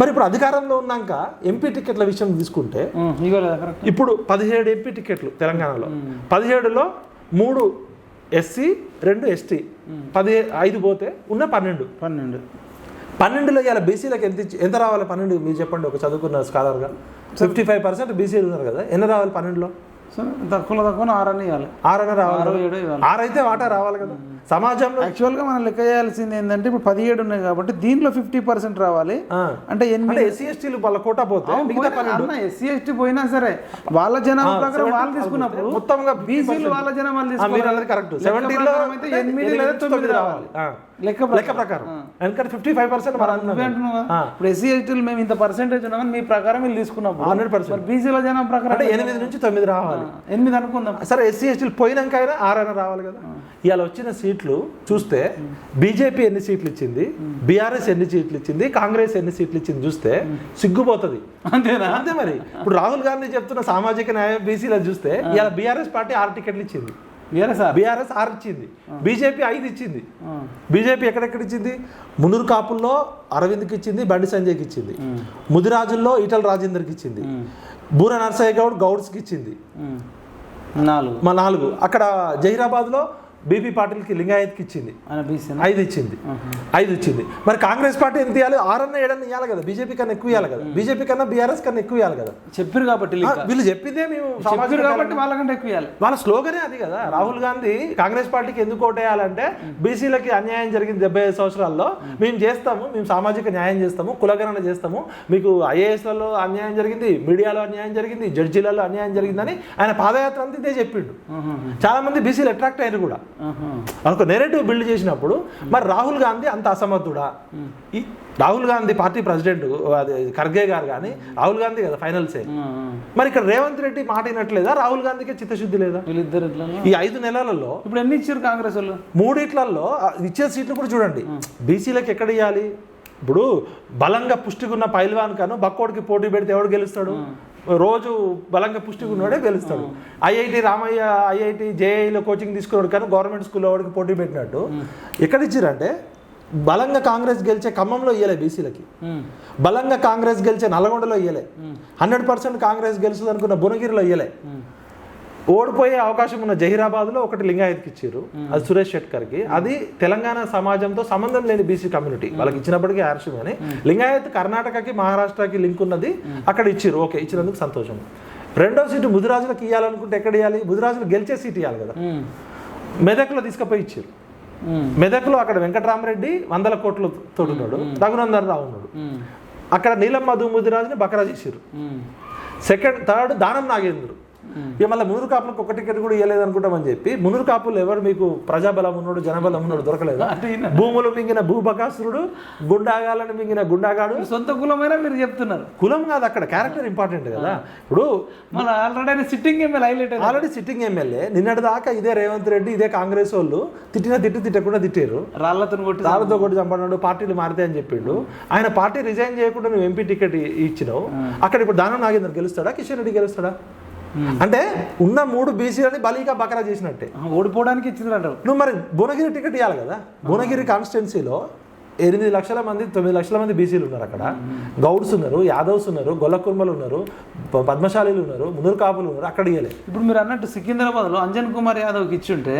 B: మరి ఇప్పుడు అధికారంలో ఉన్నాక ఎంపీ టికెట్ల విషయం తీసుకుంటే ఇప్పుడు పదిహేడు ఎంపీ టికెట్లు తెలంగాణలో. పదిహేడులో మూడు ఎస్సీ రెండు ఎస్టీ. పదిహే ఐదు పోతే ఉన్న పన్నెండు.
A: పన్నెండు.
B: పన్నెండులో ఇవాళ బీసీలకు ఎంత ఎంత రావాలి పన్నెండు? మీరు చెప్పండి ఒక చదువుకున్న స్కాలర్గా ఫిఫ్టీ ఫైవ్ పర్సెంట్ బీసీలు ఉన్నారు కదా. ఎన్ని రావాలి పన్నెండులో?
A: సో తక్కువలో తక్కువ ఆరని ఇవ్వాలి.
B: ఆరైనా రావాలి
A: ఆరు
B: ఆరైతే వాటా రావాలి కదా? సమాజంలో
A: యాక్చువల్గా మనం లెక్క చేయాల్సింది ఏంటంటే ఇప్పుడు పదిహేడు ఉన్నాయి కాబట్టి దీంట్లో ఫిఫ్టీ పర్సెంట్ రావాలి. అంటే ఎనిమిది
B: ఎస్సీ ఎస్టీలు వాళ్ళ కోటా పోతే
A: ఎస్సీ ఎస్టీ పోయినా సరే వాళ్ళ జనాభా ప్రకారం
B: 70
A: వాళ్ళు తీసుకున్నప్పుడు
B: మొత్తంగా
A: బీసీలు వాళ్ళ
B: మీరు అన్నది కరెక్ట్ సెవెంటీలో
A: అయితే ఎనిమిది లేదా తొమ్మిది రావాలి. లెక్క
B: లెక్క ప్రకారం. ఎందుకంటే ఫిఫ్టీ ఫైవ్ పర్సెంట్.
A: ఇప్పుడు ఎస్సీ ఎస్టీలు మేము ఇంత పర్సెంటేజ్ ఉన్నామని మీ ప్రకారం వీళ్ళు తీసుకున్నప్పుడు
B: హండ్రెడ్ పర్సెంట్
A: మరి బీసీల జనాభా ప్రకారం
B: అంటే ఎనిమిది నుంచి తొమ్మిది రావాలి.
A: ఎనిమిది అనుకుందాం.
B: సరే ఎస్సీ ఎస్టీలు పోయినాక అయినా ఆరైనా రావాలి కదా. ఇవాళ వచ్చిన సీట్లు చూస్తే బీజేపీ ఎన్ని సీట్లు ఇచ్చింది? బీఆర్ఎస్ ఎన్ని సీట్లు ఇచ్చింది? కాంగ్రెస్ ఎన్ని సీట్లు ఇచ్చింది చూస్తే సిగ్గుపోతుంది.
A: అంతేనా?
B: అంతే మరి. ఇప్పుడు రాహుల్ గాంధీ చెప్తున్న సామాజిక న్యాయం బీసీలో చూస్తే ఇవాళ బీఆర్ఎస్ పార్టీ ఆరు టికెట్లు ఇచ్చింది. బీఆర్ఎస్ ఆరు? ఇచ్చింది. బీజేపీ ఐదు ఇచ్చింది. బీజేపీ ఎక్కడెక్కడ ఇచ్చింది మునూరు కాపుల్లో అరవింద్కి ఇచ్చింది బండి సంజయ్కి ఇచ్చింది. ముదిరాజుల్లో ఈటల రాజేందర్కి ఇచ్చింది. బూర నరసయ్య గౌడ్ గౌడ్స్కి ఇచ్చింది.
A: నాలుగు.
B: మా నాలుగు. అక్కడ జహీరాబాద్లో బీపీ పాటిల్కి లింగాయత్కి ఇచ్చింది. ఐదు ఇచ్చింది. ఐదు ఇచ్చింది. మరి కాంగ్రెస్ పార్టీ ఎంత ఇవ్వాలి ఆరన్న ఏడన్న ఇవ్వాలి కదా. బీజేపీ కన్నా ఎక్కువ ఇవ్వాలి కదా. బీజేపీ కన్నా బీఆర్ఎస్ కన్నా ఎక్కువ ఇవ్వాలి కదా.
A: చెప్పారు కాబట్టి
B: వీళ్ళు చెప్పిందే మేము
A: కాబట్టి వాళ్ళకంటే ఎక్కువ ఇవ్వాలి
B: వాళ్ళ స్లోగనే అది కదా. రాహుల్ గాంధీ కాంగ్రెస్ పార్టీకి ఎందుకు ఓటేయాలంటే బీసీలకి అన్యాయం జరిగింది డెబ్బై ఐదు సంవత్సరాల్లో. మేము. చేస్తాము మేము సామాజిక న్యాయం చేస్తాము కులగణన చేస్తాము. మీకు ఐఏఎస్లలో అన్యాయం జరిగింది మీడియాలో అన్యాయం జరిగింది జడ్జీలలో అన్యాయం జరిగిందని ఆయన పాదయాత్ర అంతా ఇదే చెప్పిండు. చాలా మంది బీసీలు అట్రాక్ట్ అయ్యారు కూడా. ఒక నెరేటివ్ బిల్డ్ చేసినప్పుడు మరి రాహుల్ గాంధీ అంత అసమర్థుడా? ఈ రాహుల్ గాంధీ పార్టీ ప్రెసిడెంట్ అది ఖర్గే గారు కానీ రాహుల్ గాంధీ కదా ఫైనల్సే. మరి ఇక్కడ రేవంత్ రెడ్డి మాట వినట్లేదా? రాహుల్ గాంధీకి చిత్తశుద్ధి లేదా?
A: వీళ్ళిద్దరు
B: ఈ ఐదు నెలలలో
A: ఇప్పుడు ఎన్ని ఇచ్చారు కాంగ్రెస్ వాళ్ళు?
B: మూడిట్లలో ఇచ్చే సీట్లు కూడా చూడండి. బీసీలకు ఎక్కడ ఇవ్వాలి ఇప్పుడు బలంగా పుష్టిగా ఉన్న పైల్వాన్ కాను బక్కోడికి పోటీ పెడితే ఎవడు గెలుస్తాడు? రోజు బలంగా పుష్టిగా ఉన్నవాడే గెలుస్తాడు. ఐఐటి రామయ్య ఐఐటి జేఐలో కోచింగ్ తీసుకున్నాడు కానీ గవర్నమెంట్ స్కూల్లో వాడికి పోటీ పెట్టినట్టు. ఎక్కడ ఇచ్చారంటే బలంగా కాంగ్రెస్ గెలిచే ఖమ్మంలో ఇయ్యలే బీసీలకి. బలంగా కాంగ్రెస్ గెలిచే నల్గొండలో ఇయ్యలే. హండ్రెడ్ పర్సెంట్ కాంగ్రెస్ గెలుస్తుంది అనుకున్న భువనగిరిలో ఇయ్యలే. ఓడిపోయే అవకాశం ఉన్న జహీరాబాద్లో ఒకటి లింగాయత్కి ఇచ్చారు. అది సురేష్ షెట్కర్కి అది తెలంగాణ సమాజంతో సంబంధం లేని బీసీ కమ్యూనిటీ. వాళ్ళకి ఇచ్చినప్పటికీ హర్షం కానీ లింగాయత్ కర్ణాటకకి మహారాష్ట్రకి లింక్ ఉన్నది. అక్కడ ఇచ్చారు. ఓకే ఇచ్చినందుకు సంతోషం. రెండో సీటు ముదిరాజులకు ఇవ్వాలనుకుంటే ఎక్కడ ఇవ్వాలి ముదిరాజులు గెలిచే సీట్ ఇవ్వాలి కదా. మెదక్లో తీసుకుపోయి ఇచ్చారు. మెదక్లో అక్కడ వెంకటరామరెడ్డి వందల కోట్లు తోడున్నాడు. రఘునందన్ రావు ఉన్నాడు. అక్కడ నీలం మధు ముదిరాజుని బకరా
A: ఉమ్.
B: సెకండ్ థర్డ్ దానం నాగేంద్రు ఇక మళ్ళీ మునురు కాపులకు ఒక టికెట్ కూడా ఇవ్వలేదు అనుకుంటామని చెప్పి మునురు కాపులు ఎవరు? మీకు ప్రజాబలం ఉన్నాడు జనబలం ఉన్నాడు దొరకలేదు? భూములు మింగిన భూబకాసురుడు గుండాగాలను మింగిన గుండాగాడు.
A: సొంత కులమైనా మీరు చెప్తున్నారు.
B: కులం కాదు అక్కడ క్యారెక్టర్ ఇంపార్టెంట్ కదా. ఇప్పుడు
A: మళ్ళీ already sitting MLA highlight
B: already sitting MLA నిన్నటి దాకా ఇదే రేవంత్ రెడ్డి ఇదే కాంగ్రెస్ వాళ్ళు తిట్టిన తిట్టి తిట్టకుండా తిట్టారు.
A: రాళ్ళతో కొట్టి
B: రాళ్ళతో కొట్టి చంపన్నాడు పార్టీలు మారితే అని చెప్పిండు. ఆయన పార్టీ రిజైన్ చేయకుండా నువ్వు ఎంపీ టికెట్ ఇచ్చినావు. అక్కడ ఇప్పుడు దానం నాగేందర్ గెలుస్తాడా? కిషన్ రెడ్డి గెలుస్తాడా? అంటే ఉన్న మూడు బీసీలని బలీగా బకరా చేసినట్టే.
A: ఓడిపోవడానికి ఇచ్చింది అంటారు
B: నువ్వు మరి భువనగిరి టికెట్ ఇవ్వాలి కదా? భువనగిరి కాన్స్టిట్యున్సీలో ఎనిమిది లక్షల మంది తొమ్మిది లక్షల మంది బీసీలు ఉన్నారు అక్కడ. గౌడ్స్ ఉన్నారు యాదవ్స్ ఉన్నారు గొల్ల కుర్మలు ఉన్నారు పద్మశాలీలు ఉన్నారు మునురు కాపులు ఉన్నారు అక్కడ ఇవ్వలే
A: ఇప్పుడు మీరు అన్నట్టు సికింద్రాబాద్లో అంజన్ కుమార్ యాదవ్కి ఇచ్చుంటే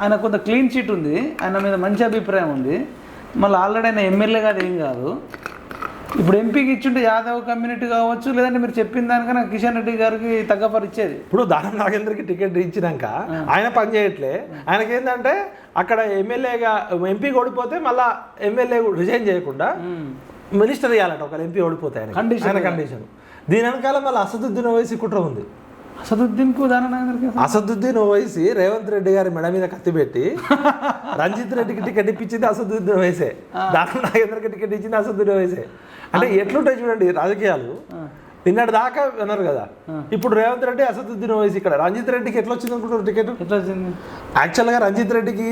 A: ఆయన కొంత క్లీన్ చీట్ ఉంది ఆయన మీద మంచి అభిప్రాయం ఉంది. మళ్ళీ ఆల్రెడీ ఆయన ఎమ్మెల్యే కాదు ఏం కాదు. ఇప్పుడు ఎంపీకి ఇచ్చుంటే యాదవ్ కమ్యూనిటీ కావచ్చు లేదంటే మీరు చెప్పిన దానికన్నా కిషన్ రెడ్డి గారికి తగ్గపరి ఇచ్చేది.
B: ఇప్పుడు దానం నాగేంద్రకి టికెట్ ఇచ్చినాక ఆయన పని చేయట్లే. ఆయనకి ఏంటంటే అక్కడ ఎమ్మెల్యేగా ఎంపీ ఓడిపోతే మళ్ళా ఎమ్మెల్యే రిజైన్ చేయకుండా మినిస్టర్ ఇవ్వాలట ఒక ఎంపీ ఓడిపోతే ఆయన కండిషన్ దీని వెనకాల మళ్ళీ అసదుద్దీన్ ఓవైసీ కుట్ర ఉంది.
A: అసదుద్దీన్కు దాని నాగరికి
B: అసదుద్దీన్ ఓవైసీ రేవంత్ రెడ్డి గారి మెడ మీద కత్తి పెట్టి రంజిత్ రెడ్డికి టికెట్ ఇప్పించింది అసదుద్దీన్ ఓవైసే. దానం నాగేంద్రకి టికెట్ ఇచ్చింది అసదుద్దీన్ ఓవైసే. అంటే ఎట్లుంటాయి చూడండి రాజకీయాలు. నిన్నటి దాకా అన్నారు కదా. ఇప్పుడు రేవంత్ రెడ్డి అసదుద్దీన్ ఓవైసీ ఇక్కడ. రంజిత్ రెడ్డికి ఎట్లా వచ్చింది అనుకుంటారు టికెట్?
A: ఎట్లా వచ్చింది
B: యాక్చువల్గా రంజిత్ రెడ్డికి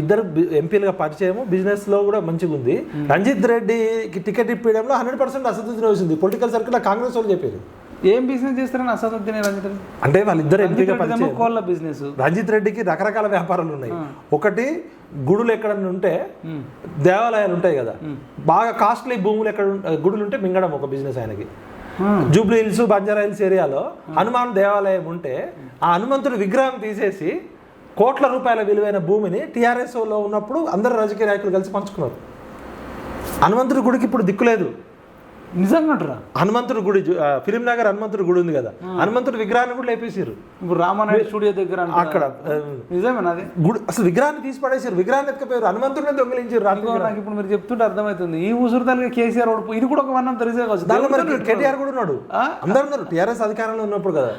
B: ఇద్దరు ఎంపీలుగా పరిచయం బిజినెస్లో కూడా మంచిగా ఉంది. రంజిత్ రెడ్డికి టికెట్ ఇప్పించడంలో హండ్రెడ్ పర్సెంట్ అసదుద్దీన్ వచ్చింది పొలిటికల్ సర్కిల్ కాంగ్రెస్ వాళ్ళు చెప్పారు.
A: ఏం బిజినెస్ చేస్తారని అసదుద్దీన్ రంజిత్ రెడ్డి?
B: అంటే వాళ్ళిద్దరు ఎంపీగా
A: కోళ్ళ బిజినెస్
B: రంజిత్ రెడ్డికి రకరకాల వ్యాపారాలు ఉన్నాయి. ఒకటి గుడులు ఎక్కడన్నా ఉంటే దేవాలయాలు ఉంటాయి కదా. బాగా కాస్ట్లీ భూములు ఎక్కడ గుడులు ఉంటే మింగడం ఒక బిజినెస్ ఆయనకి. జూబ్లీ హిల్స్ బంజారా హిల్స్ ఏరియాలో హనుమాన్ దేవాలయం ఉంటే ఆ హనుమంతుడి విగ్రహం తీసేసి కోట్ల రూపాయల విలువైన భూమిని టీఆర్ఎస్లో ఉన్నప్పుడు అందరు రాజకీయ నాయకులు కలిసి పంచుకున్నారు. హనుమంతుడి గుడికి ఇప్పుడు దిక్కులేదు
A: నిజంగా అంటారా
B: హనుమంతుడి గుడి ఫిలిం నగర్ హనుమంతుడి గుడి ఉంది కదా. హనుమంతుడి విగ్రహాన్ని కూడా లేపేసారు
A: ఇప్పుడు రామానాయుడు స్టూడియో దగ్గర?
B: అక్కడ
A: నిజమేనా అది?
B: గుడి అసలు విగ్రహాన్ని తీసి పడేసారు విగ్రహాన్ని ఎత్తుకపోయారు. హనుమంతుడిని దొంగిలించారు.
A: ఇంకో నాకు ఇప్పుడు మీరు చెప్తుంటే అర్థమవుతుంది ఈ ఉసురుతాలుగా కేసీఆర్ ఓడిపో ఇది కూడా ఒక వన్ ద రీజన్ కావచ్చు.
B: దానిలో మరి కేటీఆర్ కూడా ఉన్నాడు? అందరూ ఉన్నారు. టీఆర్ఎస్ అధికారంలో ఉన్నప్పుడు కదా.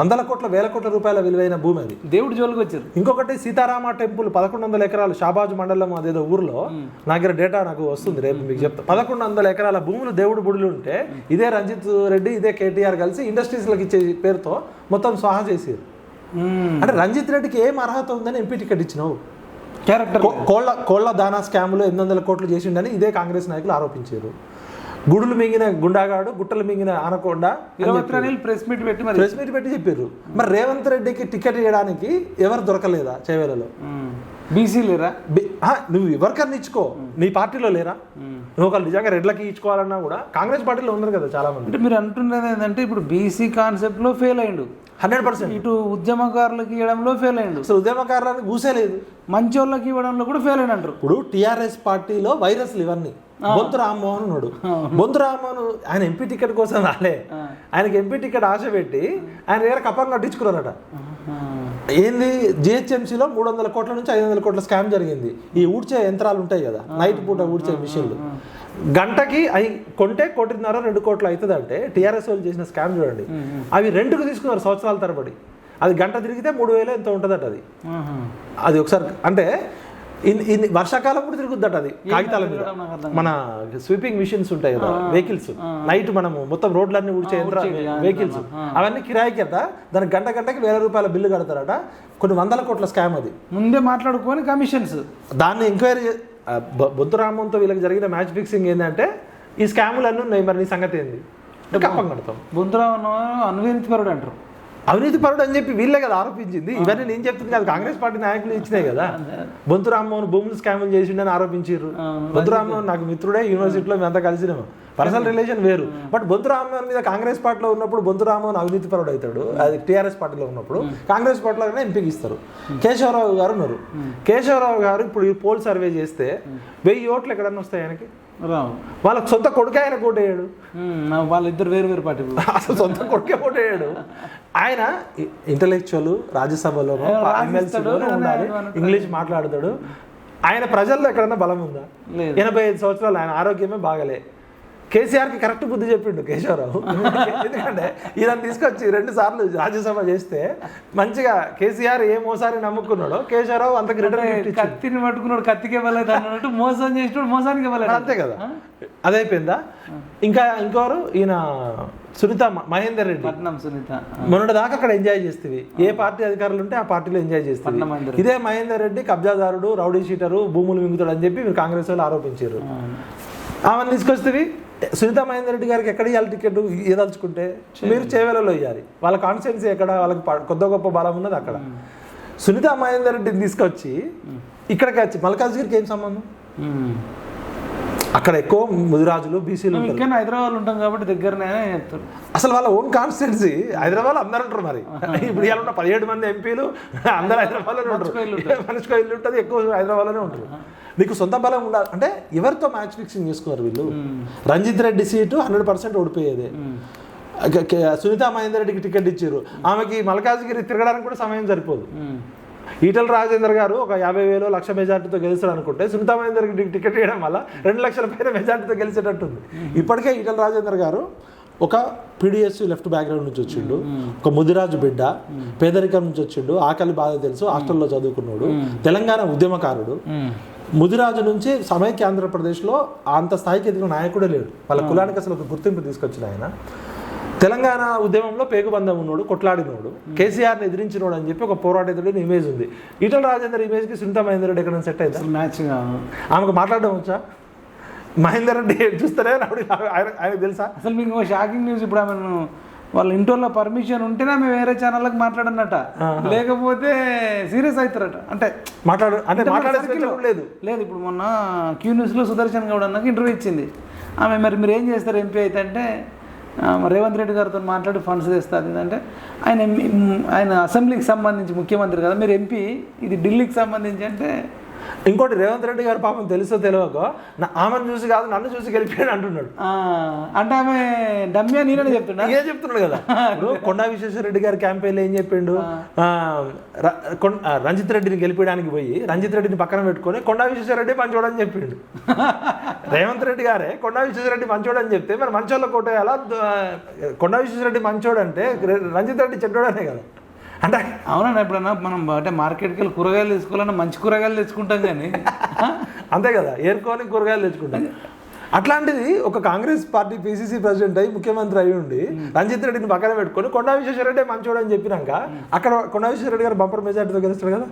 B: వందల కోట్ల వేల కోట్ల రూపాయల విలువైన భూమి అది.
A: దేవుడి జోలికి వచ్చారు.
B: ఇంకొకటి సీతారామ టెంపుల్ పదకొండు వందల ఎకరాలు షాబాజ్ మండలం అదేదో ఊర్లో. నా దగ్గర డేటా నాకు వస్తుంది రేపు మీకు చెప్తా. పదకొండు వందల ఎకరాల భూములు దేవుడు బుడులు ఉంటే ఇదే రంజిత్ రెడ్డి ఇదే కేటీఆర్ కలిసి ఇండస్ట్రీస్లకు ఇచ్చే పేరుతో మొత్తం స్వాహా చేసారు. అంటే రంజిత్ రెడ్డికి ఏం అర్హత ఉందని ఎంపీ టికెట్ ఇచ్చినావు?
A: క్యారెక్టర్
B: కోళ్ళ కోళ్ళ దానా స్కామ్లో ఎనిమిది వందల కోట్లు చేసిండని ఇదే కాంగ్రెస్ నాయకులు ఆరోపించారు. గుడులు మింగిన గుండాగాడు గుట్టలు మింగిన ఆనకొండ
A: ప్రెస్ మీట్ పెట్టి మరి
B: ప్రెస్ మీట్ పెట్టి చెప్పారు. మరి రేవంత్ రెడ్డికి టికెట్ ఇవ్వడానికి ఎవరు దొరకలేదా చేవేలలో
A: బీసీ లేరా?
B: నువ్వు ఎవరికన్నా ఇచ్చుకో. నీ పార్టీలో లేరా? నువ్వు ఒకళ్ళు నిజంగా రెడ్లకి ఇచ్చుకోవాలన్నా కూడా కాంగ్రెస్ పార్టీలో ఉన్నారు కదా చాలా మంది
A: అంటే మీరు అంటున్నది ఏంటంటే ఇప్పుడు బీసీ కాన్సెప్ట్లో ఫెయిల్ అయ్యిండు
B: హండ్రెడ్ పర్సెంట్.
A: ఇటు ఉద్యమకారులకు ఇవ్వడంలో ఫెయిల్ అయ్యిండు
B: అసలు ఉద్యమకారులకు ఊసేలేదు
A: మంచి వాళ్ళకి ఇవ్వడంలో కూడా ఫెయిల్ అయిన అంటారు
B: ఇప్పుడు టిఆర్ఎస్ పార్టీలో వైరస్లు ఇవన్నీ. బొంతు రామ్మోహన్ ఉన్నాడు. బొంతు రామ్మోహన్ ఆయన ఎంపీ టికెట్ కోసం రాలే. ఆయనకి ఎంపీ టికెట్ ఆశ పెట్టి ఆయన దగ్గర కప్పం కట్టించుకున్నారట. ఏంది? జిహెచ్ఎంసీలో మూడు వందల కోట్ల నుంచి ఐదు వందల కోట్ల స్కామ్ జరిగింది. ఈ ఊడ్చే యంత్రాలు ఉంటాయి కదా నైట్ పూట ఊడ్చే మిషన్లు. గంటకి అవి కొంటే కోటిన్నర రెండు కోట్లు అవుతుంది అంటే టీఆర్ఎస్ వాళ్ళు చేసిన స్కామ్ చూడండి. అవి రెంట్కు తీసుకున్నారు సంవత్సరాల తరబడి. అది గంట తిరిగితే మూడు వేలు ఎంత ఉంటుందట అది. అది ఒకసారి అంటే ఇన్ ఇన్ వర్షాకాలం కూడా తిరుగుద్దట అది కాగితాల మీద. మన స్వీపింగ్ మిషన్స్ ఉంటాయి కదా వెహికల్స్. నైట్ మనము మొత్తం రోడ్లన్నీ ఊడ్చే వెహికల్స్. అవన్నీ కిరాయికి అట దానికి గంట గంటకి వేల రూపాయల బిల్లు కడతారట. కొన్ని వందల కోట్ల స్కామ్ అది.
A: ముందే మాట్లాడుకొని కమిషన్స్.
B: దాన్ని ఎంక్వైరీ బొద్దు రామంతో వీళ్ళకి జరిగిన మ్యాచ్ ఫిక్సింగ్ ఏంటంటే ఈ స్కాములు అన్నీ ఉన్నాయి మరి నీ సంగతి ఏంది? కప్పం కడతాం.
A: బొంతురావు అన్వేషించబరుడు అంటారు.
B: అవినీతి పరుడు అని చెప్పి వీళ్ళే కదా ఆరోపించింది. ఇవన్నీ నేను చెప్తుంది కాదు కాంగ్రెస్ పార్టీ నాయకులు ఇచ్చినాయి కదా. బొంతు రామ్మోహన్ భూములు స్కాములు చేసిండని ఆరోపించారు బొంతు రామ్మోహన్ నాకు మిత్రుడే యూనివర్సిటీలో మేమంతా కలిసినాము. పర్సనల్ రిలేషన్ వేరు. బట్ బొంతు రామ్మోహన్ మీద కాంగ్రెస్ పార్టీలో ఉన్నప్పుడు బొంతు రామ్మోహన్ అవినీతి పరుడు అవుతాడు. అది టీఆర్ఎస్ పార్టీలో ఉన్నప్పుడు కాంగ్రెస్ పార్టీలోనే ఎంపీకి ఇస్తారు. కేశవరావు గారు ఉన్నారు. కేశవరావు గారు ఇప్పుడు ఈ పోల్ సర్వే చేస్తే వెయ్యి ఓట్లు ఎక్కడన్నా వస్తాయి ఆయనకి? వాళ్ళకి సొంత కొడుకు ఆయన కోటేయాడు
A: వాళ్ళిద్దరు వేరు వేరు పార్టీ
B: అసలు సొంత కొడుకే ఓటేయడు ఆయన ఇంటలెక్చువల్ ఎమ్మెల్సీలోనో ఉండాలి. ఇంగ్లీష్ మాట్లాడతాడు. ఆయన ప్రజల్లో ఎక్కడన్నా బలం ఉందా. ఎనభై ఐదు సంవత్సరాలు ఆయన ఆరోగ్యమే బాగలే. కేసీఆర్కి కరెక్ట్ బుద్ధి చెప్పిండు కేశవరావు. ఎందుకంటే ఈయన తీసుకొచ్చి రెండు సార్లు రాజ్యసభ చేస్తే మంచిగా కేసీఆర్ ఏ మోసారి నమ్ముకున్నాడో కేశవరావు అంతకు రిటర్న్.
A: కత్తిని పట్టుకున్నాడు కత్తికి ఇవ్వలేదు అన్నట్టు మోసం చేసినాడు మోసానికి ఇవ్వలేదు.
B: అంతే కదా. అదైపోయిందా ఇంకా ఇంకోరు ఈయన సునీత మహేందర్ రెడ్డి.
A: పట్నం సునీత
B: మొన్నటి దాకా అక్కడ ఎంజాయ్ చేస్తేవి. ఏ పార్టీ అధికారులు ఉంటే ఆ పార్టీలో ఎంజాయ్ చేస్తే ఇదే మహేందర్ రెడ్డి కబ్జాదారుడు రౌడీ షీటరు భూములు మింగుతాడు అని చెప్పి మీరు కాంగ్రెస్ వాళ్ళు ఆరోపించారు. ఆమెను తీసుకొస్తే సునీత మహేందర్ రెడ్డి గారికి ఎక్కడ ఇవ్వాలి టికెట్? ఏదలుచుకుంటే మీరు చేవేలలో ఇవ్వాలి వాళ్ళ కాన్స్టిట్యున్సీ ఎక్కడ? వాళ్ళకి కొద్ది గొప్ప బలం ఉన్నది అక్కడ. సునీత మహేందర్ రెడ్డిని తీసుకొచ్చి ఇక్కడికి వచ్చి మల్కాజ్గిరికి ఏం సంబంధం. అక్కడ ఎక్కువ ముదిరాజులు బీసీలు
A: హైదరాబాద్ ఉంటాం కాబట్టి దగ్గరనే చెప్తారు.
B: అసలు వాళ్ళ ఓన్ కాన్స్టిట్యున్సీ హైదరాబాద్ అందరు ఉంటారు మరి. ఇప్పుడు ఇవాళ ఉన్న పదిహేడు మంది ఎంపీలు అందరు హైదరాబాద్లోనే ఉంటారు. మనిషికో ఇల్లు ఉంటుంది. ఎక్కువ హైదరాబాద్లోనే ఉంటారు. నీకు సొంత బలం ఉండాలి. అంటే ఎవరితో మ్యాచ్ ఫిక్సింగ్ చేసుకోరు వీళ్ళు? Ranjith Reddy seat hundred percent ఓడిపోయేది. Sunitha Mahender రెడ్డికి టికెట్ ఇచ్చారు. ఆమెకి మల్కాజ్గిరి తిరగడానికి కూడా సమయం సరిపోదు. ఈటల రాజేందర్ గారు ఒక యాభై వేలు లక్ష మెజార్టీతో గెలుస్తాడు అనుకుంటే సునీత మహేందర్ రెడ్డికి టికెట్ ఇవ్వడం వల్ల రెండు లక్షల పైన మెజార్టీతో గెలిచేటట్టుంది. ఇప్పటికే ఈటల రాజేందర్ గారు ఒక పీడిఎస్ లెఫ్ట్ బ్యాక్గ్రౌండ్ నుంచి వచ్చిండు. ఒక ముదిరాజు బిడ్డ పేదరికం నుంచి వచ్చిండు. ఆకలి బాధ తెలుసు హాస్టల్లో చదువుకున్నాడు. తెలంగాణ ఉద్యమకారుడు. ముదిరాజు నుంచి సమైక్య ఆంధ్రప్రదేశ్లో అంత స్థాయికి ఎదిగిన నాయకుడే లేడు. వాళ్ళ కులానికి అసలు ఒక గుర్తింపు తీసుకొచ్చిన ఆయన. తెలంగాణ ఉద్యమంలో పేగుబంధం ఉన్నాడు కొట్లాడినోడు కేసీఆర్ని ఎదిరించినోడు అని చెప్పి ఒక పోరాటేతుడిని ఇమేజ్ ఉంది. ఈటల రాజేందర్ ఇమేజ్కి సునీత మహేందర్ రెడ్డి ఎక్కడ సెట్ అయిందా?
A: మ్యాచ్
B: ఆమెకు మాట్లాడడం వచ్చా? మహేందర్ రెడ్డి చూస్తేనే నాకు ఆయన ఆయనకు తెలుసా?
A: అసలు మీకు షాకింగ్ న్యూస్ ఇప్పుడు ఆమెను వాళ్ళ ఇంట్లో పర్మిషన్ ఉంటేనే ఆమె వేరే ఛానళ్ళకి మాట్లాడనట. లేకపోతే సీరియస్ అవుతారట. అంటే
B: మాట్లాడు అంటే లేదు.
A: లేదు ఇప్పుడు మొన్న క్యూ న్యూస్లో సుదర్శన్ గౌడ్ అన్నకి ఇంటర్వ్యూ ఇచ్చింది. ఆమె మరి మీరు ఏం చేస్తారు ఎంపీ అయితే అంటే రేవంత్ రెడ్డి గారితో మాట్లాడి ఫండ్స్ తెస్తుంది. అంటే ఆయన ఆయన అసెంబ్లీకి సంబంధించి ముఖ్యమంత్రి కదా మీరు ఎంపీ ఇది ఢిల్లీకి సంబంధించి అంటే
B: ఇంకోటి రేవంత్ రెడ్డి గారు పాపం తెలుసో తెలియకో నా ఆమెను చూసి కాదు నన్ను చూసి గెలిపాడు అంటున్నాడు.
A: అంటే ఆమె డమ్మియా నేనని చెప్తున్నా
B: ఇదే చెప్తున్నాడు కదా. ఇప్పుడు కొండా విశ్వేశ్వర రెడ్డి గారి క్యాంపెయిన్ ఏం చెప్పిండు? రంజిత్ రెడ్డిని గెలిపించడానికి పోయి రంజిత్ రెడ్డిని పక్కన పెట్టుకొని కొండా విశ్వేశ్వర రెడ్డి మంచోడని చెప్పిండు. రేవంత్ రెడ్డి గారే కొండా విశ్వేశ్వర రెడ్డి మంచోడని చెప్తే మరి మంచోళ్ళ కోటేయాలా కొండా విశ్వేశ్వర రెడ్డి మంచోడు అంటే రంజిత్ రెడ్డి చెడ్డోడనే కదా. అంటే
A: అవునండి ఎప్పుడన్నా మనం అంటే మార్కెట్కి వెళ్ళి కూరగాయలు తీసుకోవాలన్నా మంచి కూరగాయలు తెచ్చుకుంటాం కానీ
B: అంతే కదా ఏరుకొని కూరగాయలు తెచ్చుకుంటాం. అట్లాంటిది ఒక కాంగ్రెస్ పార్టీ పిసిసి ప్రెసిడెంట్ అయ్యి ముఖ్యమంత్రి అయి ఉండి రంజిత్ రెడ్డిని పక్కన పెట్టుకొని కొండా విశ్వేశ్వర రెడ్డి మంచోడు అని చెప్పినాక అక్కడ కొండా విశ్వేశ్వర రెడ్డి గారు బంపర్ మెజార్టీతో గెలుస్తాడు కదా.